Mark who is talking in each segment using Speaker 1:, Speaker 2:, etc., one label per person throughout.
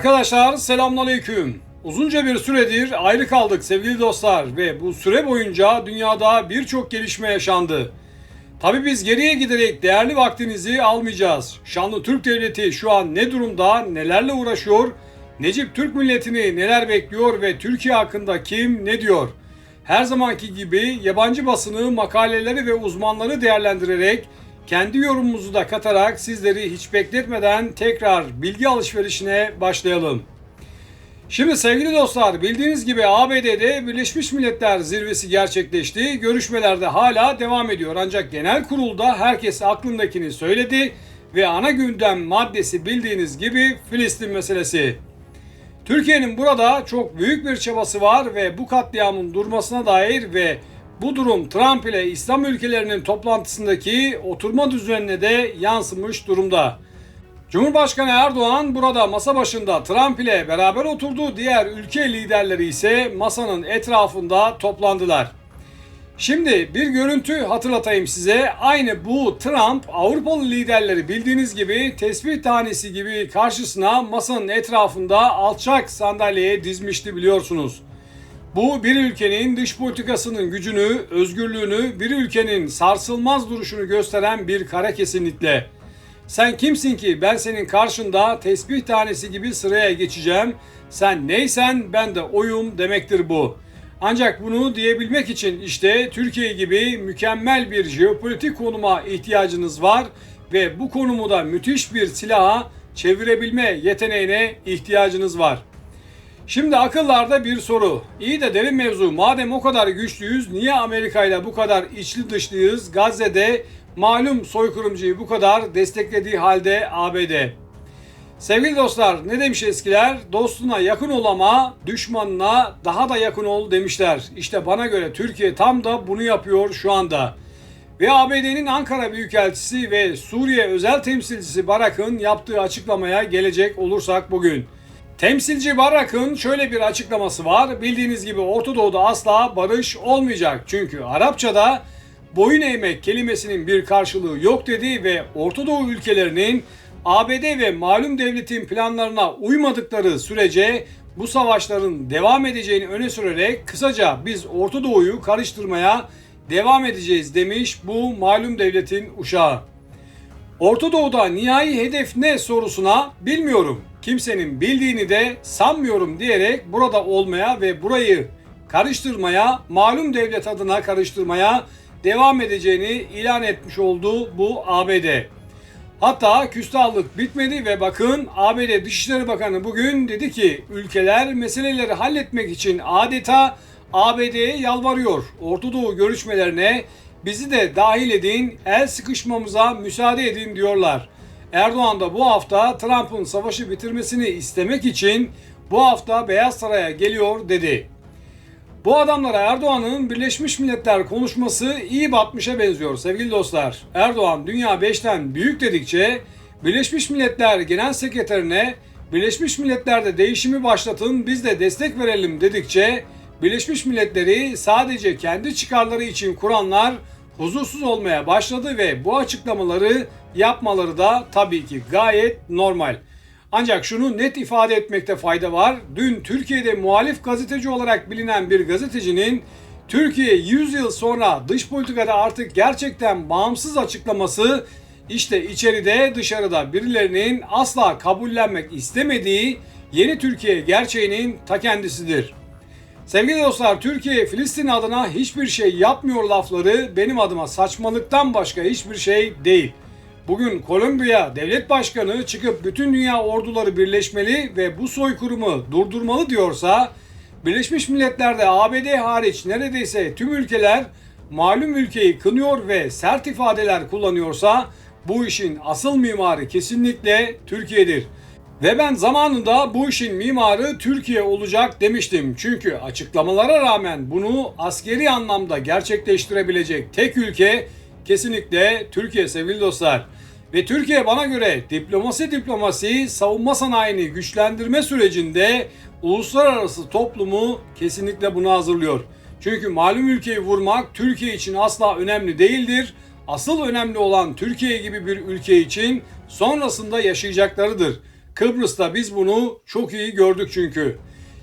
Speaker 1: Arkadaşlar selamünaleyküm. Uzunca bir süredir ayrı kaldık sevgili dostlar ve bu süre boyunca dünyada birçok gelişme yaşandı. Tabi biz geriye giderek değerli vaktinizi almayacağız. Şanlı Türk Devleti şu an ne durumda, nelerle uğraşıyor, Necip Türk milletini neler bekliyor ve Türkiye hakkında kim ne diyor? Her zamanki gibi yabancı basını, makaleleri ve uzmanları değerlendirerek kendi yorumumuzu da katarak sizleri hiç bekletmeden tekrar bilgi alışverişine başlayalım. Şimdi sevgili dostlar bildiğiniz gibi ABD'de Birleşmiş Milletler Zirvesi gerçekleşti. Görüşmeler de hala devam ediyor. Ancak genel kurulda herkes aklındakini söyledi ve ana gündem maddesi bildiğiniz gibi Filistin meselesi. Türkiye'nin burada çok büyük bir çabası var ve bu katliamın durmasına dair ve bu durum Trump ile İslam ülkelerinin toplantısındaki oturma düzenine de yansımış durumda. Cumhurbaşkanı Erdoğan burada masa başında Trump ile beraber oturdu. Diğer ülke liderleri ise masanın etrafında toplandılar. Şimdi bir görüntü hatırlatayım size. Aynı bu Trump Avrupalı liderleri bildiğiniz gibi tesbih tanesi gibi karşısına masanın etrafında alçak sandalyeye dizmişti biliyorsunuz. Bu bir ülkenin dış politikasının gücünü, özgürlüğünü, bir ülkenin sarsılmaz duruşunu gösteren bir kare kesinlikle. Sen kimsin ki ben senin karşında tesbih tanesi gibi sıraya geçeceğim. Sen neysen ben de oyum demektir bu. Ancak bunu diyebilmek için işte Türkiye gibi mükemmel bir jeopolitik konuma ihtiyacınız var ve bu konumu da müthiş bir silaha çevirebilme yeteneğine ihtiyacınız var. Şimdi akıllarda bir soru. İyi de derin mevzu. Madem o kadar güçlüyüz, niye Amerika ile bu kadar içli dışlıyız? Gazze'de malum soykırımcıyı bu kadar desteklediği halde ABD. Sevgili dostlar ne demiş eskiler? Dostuna yakın ol ama düşmanına daha da yakın ol demişler. İşte bana göre Türkiye tam da bunu yapıyor şu anda. Ve ABD'nin Ankara Büyükelçisi ve Suriye özel temsilcisi Barak'ın yaptığı açıklamaya gelecek olursak bugün. Temsilci Barak'ın şöyle bir açıklaması var. Bildiğiniz gibi Orta Doğu'da asla barış olmayacak. Çünkü Arapçada boyun eğmek kelimesinin bir karşılığı yok dedi ve Orta Doğu ülkelerinin ABD ve malum devletin planlarına uymadıkları sürece bu savaşların devam edeceğini öne sürerek kısaca biz Orta Doğu'yu karıştırmaya devam edeceğiz demiş bu malum devletin uşağı. Orta Doğu'da nihai hedef ne sorusuna bilmiyorum. Kimsenin bildiğini de sanmıyorum diyerek burada olmaya ve burayı karıştırmaya, malum devlet adına karıştırmaya devam edeceğini ilan etmiş oldu bu ABD. Hatta küstahlık bitmedi ve bakın ABD Dışişleri Bakanı bugün dedi ki ülkeler meseleleri halletmek için adeta ABD'ye yalvarıyor. Orta Doğu görüşmelerine bizi de dahil edin, el sıkışmamıza müsaade edin diyorlar. Erdoğan da bu hafta Trump'ın savaşı bitirmesini istemek için bu hafta Beyaz Saray'a geliyor dedi. Bu adamlara Erdoğan'ın Birleşmiş Milletler konuşması iyi batmışa benziyor sevgili dostlar. Erdoğan dünya 5'ten büyük dedikçe Birleşmiş Milletler Genel Sekreterine Birleşmiş Milletler'de değişimi başlatın biz de destek verelim dedikçe Birleşmiş Milletleri sadece kendi çıkarları için kuranlar huzursuz olmaya başladı ve bu açıklamaları yapmaları da tabii ki gayet normal. Ancak şunu net ifade etmekte fayda var. Dün Türkiye'de muhalif gazeteci olarak bilinen bir gazetecinin Türkiye 100 yıl sonra dış politikada artık gerçekten bağımsız açıklaması işte içeride dışarıda birilerinin asla kabullenmek istemediği yeni Türkiye gerçeğinin ta kendisidir. Sevgili dostlar Türkiye Filistin adına hiçbir şey yapmıyor lafları benim adıma saçmalıktan başka hiçbir şey değil. Bugün Kolombiya devlet başkanı çıkıp bütün dünya orduları birleşmeli ve bu soykırımı durdurmalı diyorsa Birleşmiş Milletler'de ABD hariç neredeyse tüm ülkeler malum ülkeyi kınıyor ve sert ifadeler kullanıyorsa bu işin asıl mimarı kesinlikle Türkiye'dir. Ve ben zamanında bu işin mimarı Türkiye olacak demiştim. Çünkü açıklamalara rağmen bunu askeri anlamda gerçekleştirebilecek tek ülke kesinlikle Türkiye sevgili dostlar. Ve Türkiye bana göre diplomasi diplomasi savunma sanayini güçlendirme sürecinde uluslararası toplumu kesinlikle buna hazırlıyor. Çünkü malum ülkeyi vurmak Türkiye için asla önemli değildir. Asıl önemli olan Türkiye gibi bir ülke için sonrasında yaşayacaklarıdır. Kıbrıs'ta biz bunu çok iyi gördük çünkü.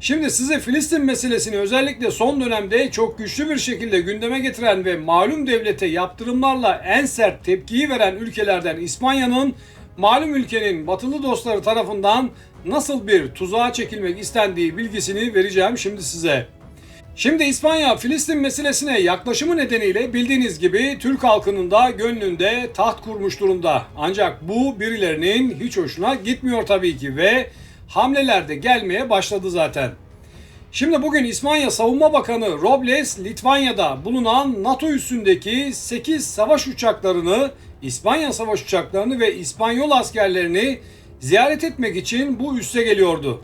Speaker 1: Şimdi size Filistin meselesini özellikle son dönemde çok güçlü bir şekilde gündeme getiren ve malum devlete yaptırımlarla en sert tepkiyi veren ülkelerden İspanya'nın malum ülkenin batılı dostları tarafından nasıl bir tuzağa çekilmek istendiği bilgisini vereceğim şimdi size. Şimdi İspanya Filistin meselesine yaklaşımı nedeniyle bildiğiniz gibi Türk halkının da gönlünde taht kurmuş durumda. Ancak bu birilerinin hiç hoşuna gitmiyor tabii ki ve hamleler de gelmeye başladı zaten. Şimdi bugün İspanya Savunma Bakanı Robles, Litvanya'da bulunan NATO üssündeki 8 savaş uçaklarını, İspanya savaş uçaklarını ve İspanyol askerlerini ziyaret etmek için bu üsse geliyordu.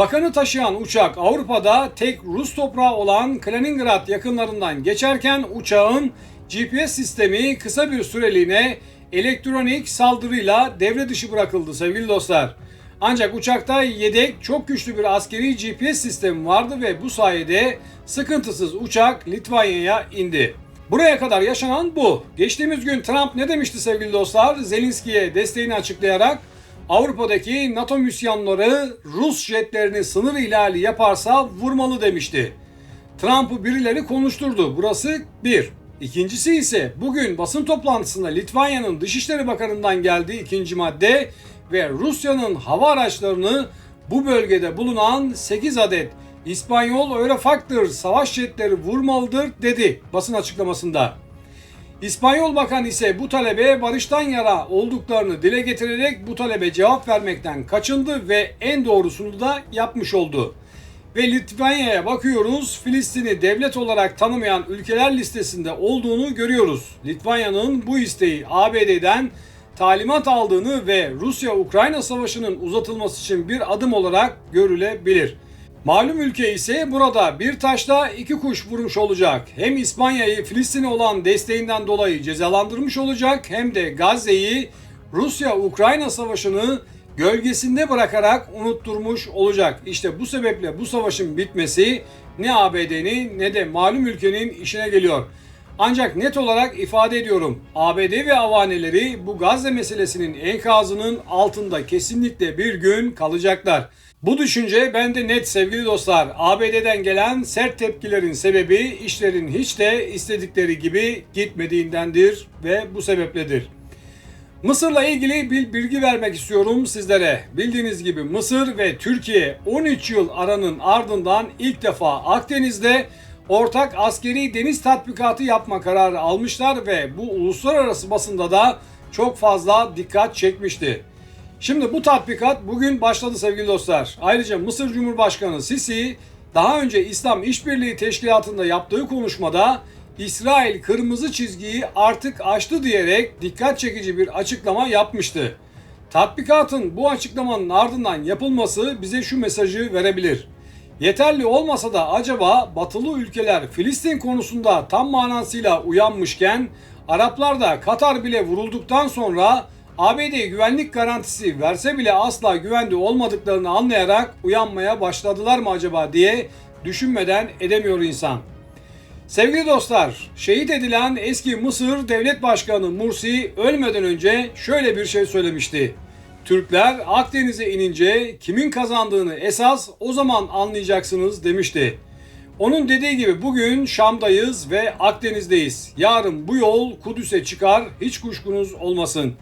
Speaker 1: Bakanı taşıyan uçak Avrupa'da tek Rus toprağı olan Kaliningrad yakınlarından geçerken uçağın GPS sistemi kısa bir süreliğine elektronik saldırıyla devre dışı bırakıldı sevgili dostlar. Ancak uçakta yedek çok güçlü bir askeri GPS sistemi vardı ve bu sayede sıkıntısız uçak Litvanya'ya indi. Buraya kadar yaşanan bu. Geçtiğimiz gün Trump ne demişti sevgili dostlar? Zelenski'ye desteğini açıklayarak Avrupa'daki NATO misyanları Rus jetlerini sınır ihlali yaparsa vurmalı demişti. Trump'ı birileri konuşturdu. Burası bir. İkincisi ise bugün basın toplantısında Litvanya'nın Dışişleri Bakanı'ndan geldiği ikinci madde ve Rusya'nın hava araçlarını bu bölgede bulunan 8 adet İspanyol Eurofighter savaş jetleri vurmalıdır dedi basın açıklamasında. İspanyol Bakan ise bu talebe barıştan yara olduklarını dile getirerek bu talebe cevap vermekten kaçındı ve en doğrusunu da yapmış oldu. Ve Litvanya'ya bakıyoruz. Filistin'i devlet olarak tanımayan ülkeler listesinde olduğunu görüyoruz. Litvanya'nın bu isteği ABD'den talimat aldığını ve Rusya-Ukrayna savaşının uzatılması için bir adım olarak görülebilir. Malum ülke ise burada bir taşla iki kuş vurmuş olacak. Hem İspanya'yı Filistin'e olan desteğinden dolayı cezalandırmış olacak hem de Gazze'yi Rusya-Ukrayna savaşını gölgesinde bırakarak unutturmuş olacak. İşte bu sebeple bu savaşın bitmesi ne ABD'nin ne de malum ülkenin işine geliyor. Ancak net olarak ifade ediyorum. ABD ve avaneleri bu Gazze meselesinin enkazının altında kesinlikle bir gün kalacaklar. Bu düşünce bende net sevgili dostlar. ABD'den gelen sert tepkilerin sebebi işlerin hiç de istedikleri gibi gitmediğindendir ve bu sebepledir. Mısır'la ilgili bir bilgi vermek istiyorum sizlere. Bildiğiniz gibi Mısır ve Türkiye 13 yıl aranın ardından ilk defa Akdeniz'de ortak askeri deniz tatbikatı yapma kararı almışlar ve bu uluslararası basında da çok fazla dikkat çekmişti. Şimdi bu tatbikat bugün başladı sevgili dostlar. Ayrıca Mısır Cumhurbaşkanı Sisi daha önce İslam İşbirliği Teşkilatı'nda yaptığı konuşmada İsrail kırmızı çizgiyi artık aştı diyerek dikkat çekici bir açıklama yapmıştı. Tatbikatın bu açıklamanın ardından yapılması bize şu mesajı verebilir. Yeterli olmasa da acaba batılı ülkeler Filistin konusunda tam manasıyla uyanmışken Araplar da Katar bile vurulduktan sonra ABD güvenlik garantisi verse bile asla güvende olmadıklarını anlayarak uyanmaya başladılar mı acaba diye düşünmeden edemiyor insan. Sevgili dostlar, şehit edilen eski Mısır Devlet Başkanı Mursi ölmeden önce şöyle bir şey söylemişti. Türkler Akdeniz'e inince kimin kazandığını esas o zaman anlayacaksınız demişti. Onun dediği gibi bugün Şam'dayız ve Akdeniz'deyiz. Yarın bu yol Kudüs'e çıkar hiç kuşkunuz olmasın.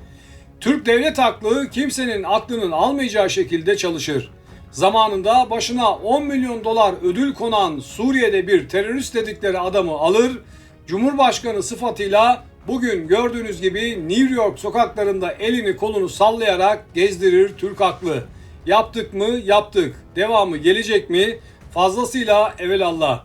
Speaker 1: Türk devlet aklı kimsenin aklının almayacağı şekilde çalışır. Zamanında başına 10 milyon dolar ödül konan Suriye'de bir terörist dedikleri adamı alır, Cumhurbaşkanı sıfatıyla bugün gördüğünüz gibi New York sokaklarında elini kolunu sallayarak gezdirir Türk aklı. Yaptık mı? Yaptık. Devamı gelecek mi? Fazlasıyla evelallah.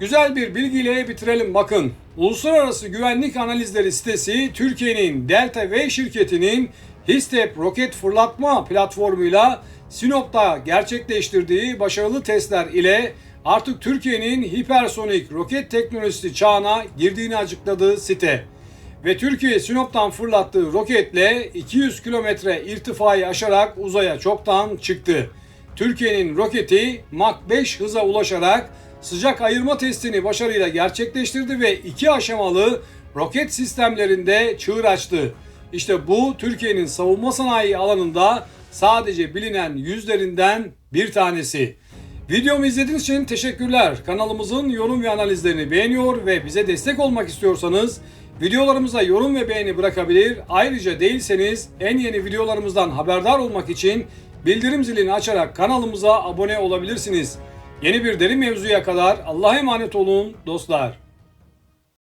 Speaker 1: Güzel bir bilgiyle bitirelim bakın. Uluslararası Güvenlik Analizleri sitesi Türkiye'nin Delta V şirketinin HISTEP roket fırlatma platformuyla Sinop'ta gerçekleştirdiği başarılı testler ile artık Türkiye'nin hipersonik roket teknolojisi çağına girdiğini açıkladığı site. Ve Türkiye Sinop'tan fırlattığı roketle 200 kilometre irtifayı aşarak uzaya çoktan çıktı. Türkiye'nin roketi Mach 5 hıza ulaşarak sıcak ayırma testini başarıyla gerçekleştirdi ve iki aşamalı roket sistemlerinde çığır açtı. İşte bu Türkiye'nin savunma sanayi alanında sadece bilinen yüzlerinden bir tanesi. Videomu izlediğiniz için teşekkürler. Kanalımızın yorum ve analizlerini beğeniyor ve bize destek olmak istiyorsanız videolarımıza yorum ve beğeni bırakabilir. Ayrıca değilseniz en yeni videolarımızdan haberdar olmak için bildirim zilini açarak kanalımıza abone olabilirsiniz. Yeni bir deri mevzuya kadar Allah'a emanet olun dostlar.